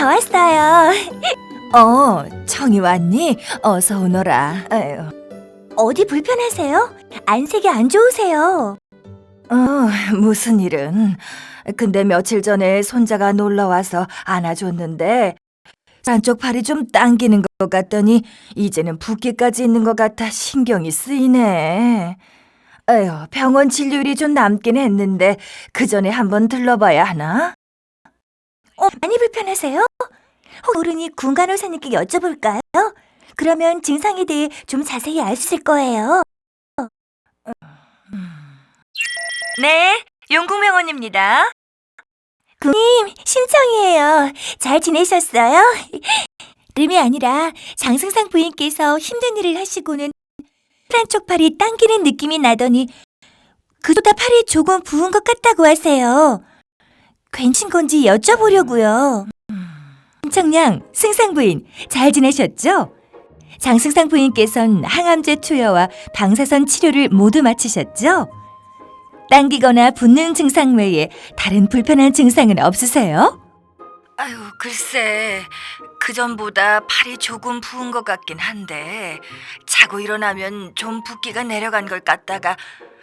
저 왔어요. 어, 청이 왔니? 어서 오너라. 아유, 어디 불편하세요? 안색이 안 좋으세요. 어, 무슨 일은? 근데 며칠 전에 손자가 놀러 와서 안아줬는데 한쪽 팔이 좀 당기는 것 같더니 이제는 붓기까지 있는 것 같아 신경이 쓰이네. 에휴, 병원 진료일이 좀 남긴 했는데 그 전에 한번 들러봐야 하나? 어, 많이 불편하세요? 혹 모르니 군간호사님께 여쭤볼까요? 그러면 증상에 대해 좀 자세히 알 수 있을 거예요. 네, 용궁병원입니다. 님, 심청이에요. 잘 지내셨어요? 름이 아니라 장승상 부인께서 힘든 일을 하시고는 한쪽 팔이 당기는 느낌이 나더니 그보다 팔이 조금 부은 것 같다고 하세요. 괜찮은 건지 여쭤보려고요. 심청양, 승상 부인, 잘 지내셨죠? 장승상 부인께선 항암제 투여와 방사선 치료를 모두 마치셨죠? 당기거나 붓는 증상 외에 다른 불편한 증상은 없으세요? 아유, 글쎄, 그 전보다 팔이 조금 부은 것 같긴 한데 자고 일어나면 좀 붓기가 내려간 걸 같다가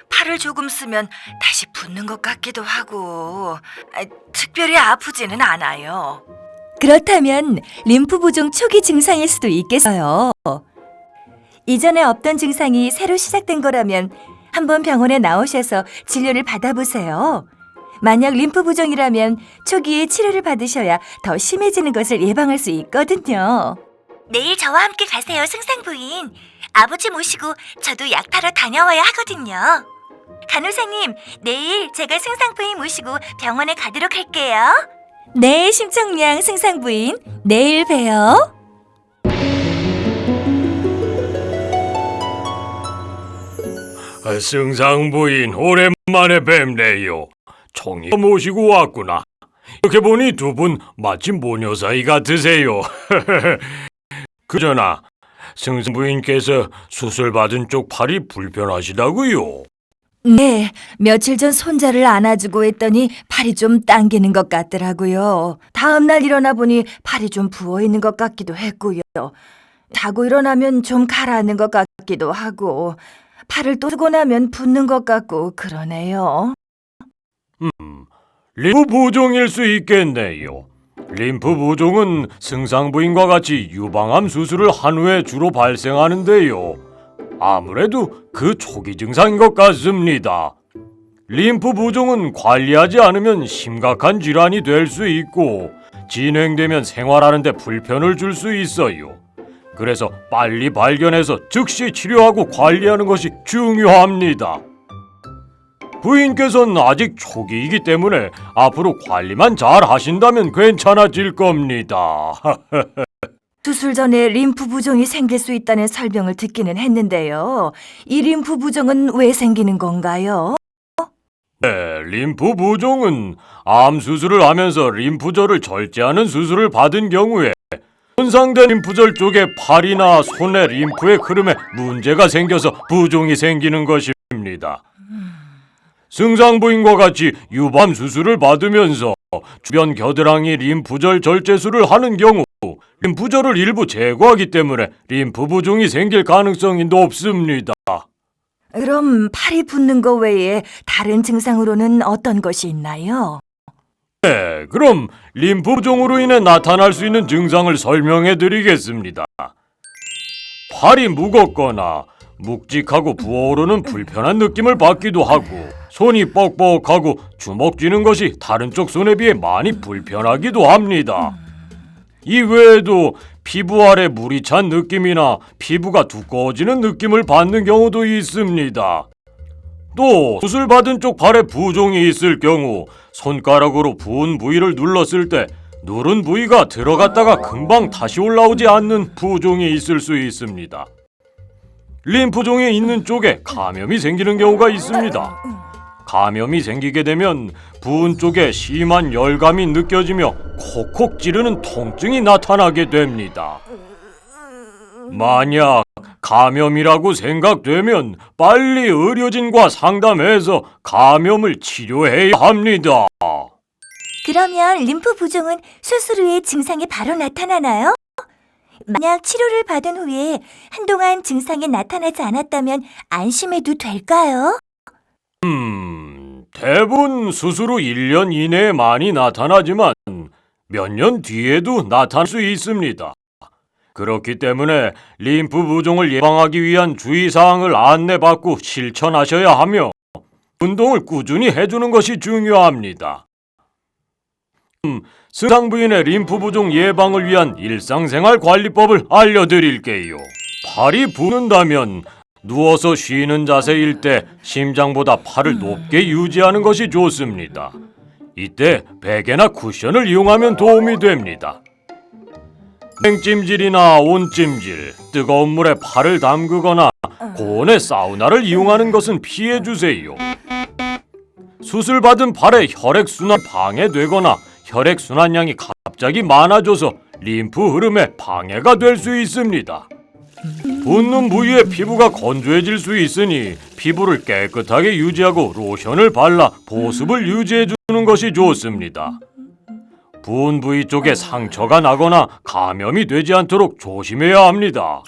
팔을 조금 쓰면 다시 붓는 것 같기도 하고 아, 특별히 아프지는 않아요. 그렇다면 림프 부종 초기 증상일 수도 있겠어요. 이전에 없던 증상이 새로 시작된 거라면 한번 병원에 나오셔서 진료를 받아보세요. 만약 림프 부종이라면 초기에 치료를 받으셔야 더 심해지는 것을 예방할 수 있거든요. 내일 저와 함께 가세요, 승상 부인. 아버지 모시고 저도 약 타러 다녀와야 하거든요. 간호사님, 내일 제가 승상 부인 모시고 병원에 가도록 할게요. 네, 심청량 승상 부인. 내일 봬요. 아, 승상부인 오랜만에 뵙네요. 총이 모시고 왔구나. 이렇게 보니 두 분 마치 모녀 사이 같으세요. 그저나 승상부인께서 수술 받은 쪽 팔이 불편하시다고요. 네, 며칠 전 손자를 안아주고 했더니 팔이 좀 당기는 것 같더라고요. 다음 날 일어나 보니 팔이 좀 부어 있는 것 같기도 했고요. 자고 일어나면 좀 가라앉는 것 같기도 하고 팔을 또 쓰고 나면 붓는 것 같고 그러네요. 림프 부종일 수 있겠네요. 림프 부종은 승상부인과 같이 유방암 수술을 한 후에 주로 발생하는데요. 아무래도 그 초기 증상인 것 같습니다. 림프 부종은 관리하지 않으면 심각한 질환이 될 수 있고 진행되면 생활하는데 불편을 줄 수 있어요. 그래서 빨리 발견해서 즉시 치료하고 관리하는 것이 중요합니다. 부인께서는 아직 초기이기 때문에 앞으로 관리만 잘 하신다면 괜찮아질 겁니다. 수술 전에 림프 부종이 생길 수 있다는 설명을 듣기는 했는데요. 이 림프 부종은 왜 생기는 건가요? 네, 림프 부종은 암 수술을 하면서 림프절을 절제하는 수술을 받은 경우에 손상된 림프절 쪽에 팔이나 손의 림프의 흐름에 문제가 생겨서 부종이 생기는 것입니다. 승상부인과 같이 유밤 수술을 받으면서 주변 겨드랑이 림프절 절제술을 하는 경우 림프절을 일부 제거하기 때문에 림프 부종이 생길 가능성이 높습니다. 그럼 팔이 붓는 거 외에 다른 증상으로는 어떤 것이 있나요? 네, 그럼 림프 부종으로 인해 나타날 수 있는 증상을 설명해 드리겠습니다. 팔이 무겁거나 묵직하고 부어오르는 불편한 느낌을 받기도 하고 손이 뻑뻑하고 주먹 쥐는 것이 다른 쪽 손에 비해 많이 불편하기도 합니다. 이 외에도 피부 아래 물이 찬 느낌이나 피부가 두꺼워지는 느낌을 받는 경우도 있습니다. 또 수술 받은 쪽 팔에 부종이 있을 경우 손가락으로 부은 부위를 눌렀을 때 누른 부위가 들어갔다가 금방 다시 올라오지 않는 부종이 있을 수 있습니다. 림프종이 있는 쪽에 감염이 생기는 경우가 있습니다. 감염이 생기게 되면 부은 쪽에 심한 열감이 느껴지며 콕콕 찌르는 통증이 나타나게 됩니다. 만약 감염이라고 생각되면 빨리 의료진과 상담해서 감염을 치료해야 합니다. 그러면 림프 부종은 수술 후에 증상이 바로 나타나나요? 만약 치료를 받은 후에 한동안 증상이 나타나지 않았다면 안심해도 될까요? 음, 대부분 수술 후 1년 이내에 많이 나타나지만 몇 년 뒤에도 나타날 수 있습니다. 그렇기 때문에 림프 부종을 예방하기 위한 주의사항을 안내받고 실천하셔야 하며 운동을 꾸준히 해주는 것이 중요합니다. 음, 승상 부인의 림프 부종 예방을 위한 일상생활 관리법을 알려드릴게요. 팔이 부는다면 누워서 쉬는 자세일 때 심장보다 팔을 높게 유지하는 것이 좋습니다. 이때 베개나 쿠션을 이용하면 도움이 됩니다. 냉찜질이나 온찜질, 뜨거운 물에 팔을 담그거나 고온의 사우나를 이용하는 것은 피해 주세요. 수술 받은 팔에 혈액 순환 방해되거나 혈액 순환량이 갑자기 많아져서 림프 흐름에 방해가 될 수 있습니다. 붓는 부위의 피부가 건조해질 수 있으니 피부를 깨끗하게 유지하고 로션을 발라 보습을 유지해 주는 것이 좋습니다. 부은 부위 쪽에 상처가 나거나 감염이 되지 않도록 조심해야 합니다.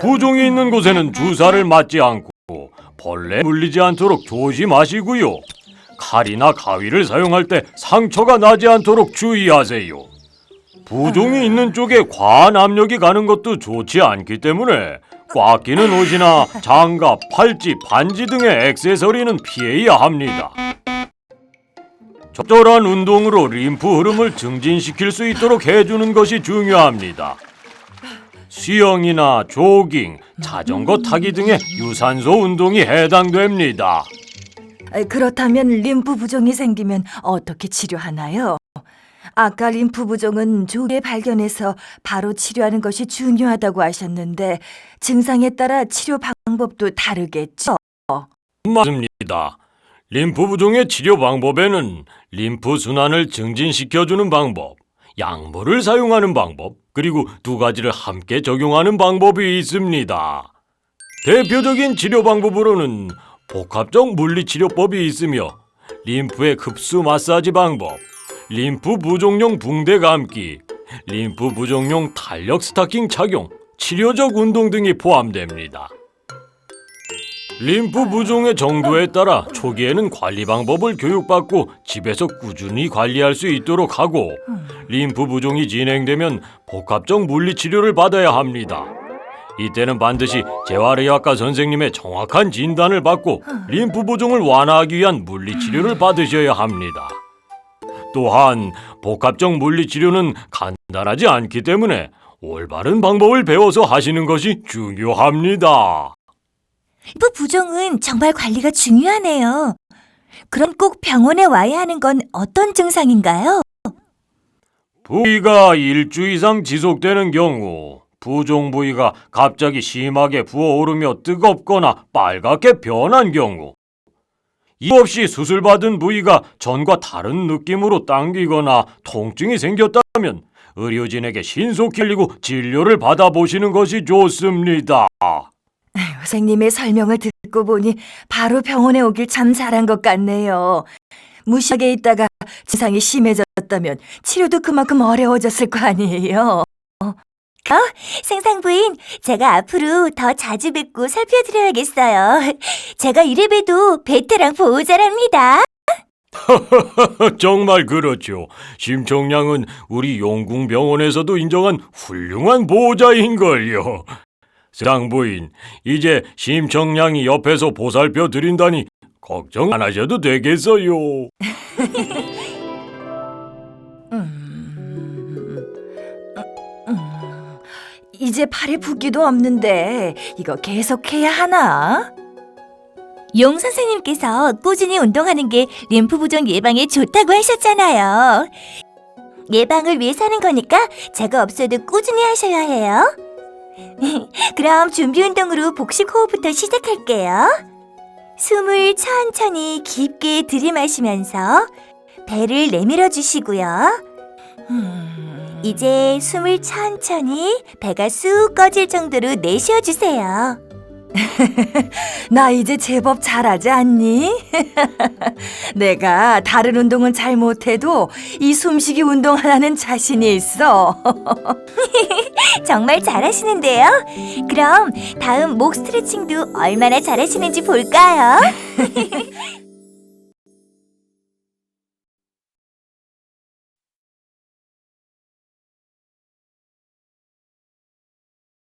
부종이 있는 곳에는 주사를 맞지 않고 벌레 물리지 않도록 조심하시고요. 칼이나 가위를 사용할 때 상처가 나지 않도록 주의하세요. 부종이 있는 쪽에 과한 압력이 가는 것도 좋지 않기 때문에 꽉 끼는 옷이나 장갑, 팔찌, 반지 등의 액세서리는 피해야 합니다. 적절한 운동으로 림프 흐름을 증진시킬 수 있도록 해주는 것이 중요합니다. 수영이나 조깅, 자전거 타기 등의 유산소 운동이 해당됩니다. 에, 그렇다면 림프 부종이 생기면 어떻게 치료하나요? 아까 림프 부종은 조기에 발견해서 바로 치료하는 것이 중요하다고 하셨는데 증상에 따라 치료 방법도 다르겠죠? 맞습니다. 림프 부종의 치료 방법에는 림프 순환을 증진시켜주는 방법, 약물을 사용하는 방법, 그리고 두 가지를 함께 적용하는 방법이 있습니다. 대표적인 치료 방법으로는 복합적 물리치료법이 있으며 림프의 흡수 마사지 방법, 림프 부종용 붕대 감기, 림프 부종용 탄력 스타킹 착용, 치료적 운동 등이 포함됩니다. 림프 부종의 정도에 따라 초기에는 관리 방법을 교육받고 집에서 꾸준히 관리할 수 있도록 하고 림프 부종이 진행되면 복합적 물리 치료를 받아야 합니다. 이때는 반드시 재활의학과 선생님의 정확한 진단을 받고 림프 부종을 완화하기 위한 물리 치료를 받으셔야 합니다. 또한 복합적 물리 치료는 간단하지 않기 때문에 올바른 방법을 배워서 하시는 것이 중요합니다. 림프 부종은 정말 관리가 중요하네요. 그럼 꼭 병원에 와야 하는 건 어떤 증상인가요? 부위가 일주 이상 지속되는 경우 부종 부위가 갑자기 심하게 부어오르며 뜨겁거나 빨갛게 변한 경우 이유 없이 수술받은 부위가 전과 다른 느낌으로 당기거나 통증이 생겼다면 의료진에게 신속히 알리고 진료를 받아보시는 것이 좋습니다. 선생님의 설명을 듣고 보니 바로 병원에 오길 참 잘한 것 같네요. 무시하게 있다가 증상이 심해졌다면 치료도 그만큼 어려워졌을 거 아니에요. 생상 부인, 제가 앞으로 더 자주 뵙고 살펴드려야겠어요. 제가 이래 봬도 베테랑 보호자랍니다. 정말 그렇죠. 심청량은 우리 용궁병원에서도 인정한 훌륭한 보호자인걸요. 쌍부인, 이제 심청량이 옆에서 보살펴 드린다니 걱정 안 하셔도 되겠어요. 이제 팔에 붓기도 없는데 이거 계속해야 하나? 용 선생님께서 꾸준히 운동하는 게 림프 부종 예방에 좋다고 하셨잖아요. 예방을 위해 사는 거니까 제가 없어도 꾸준히 하셔야 해요. 그럼 준비 운동으로 복식 호흡부터 시작할게요. 숨을 천천히 깊게 들이마시면서 배를 내밀어 주시고요. 음, 이제 숨을 천천히 배가 쑥 꺼질 정도로 내쉬어 주세요. 나 이제 제법 잘하지 않니? 내가 다른 운동은 잘 못해도 이 숨쉬기 운동 하나는 자신이 있어. 정말 잘하시는데요. 그럼 다음 목 스트레칭도 얼마나 잘하시는지 볼까요?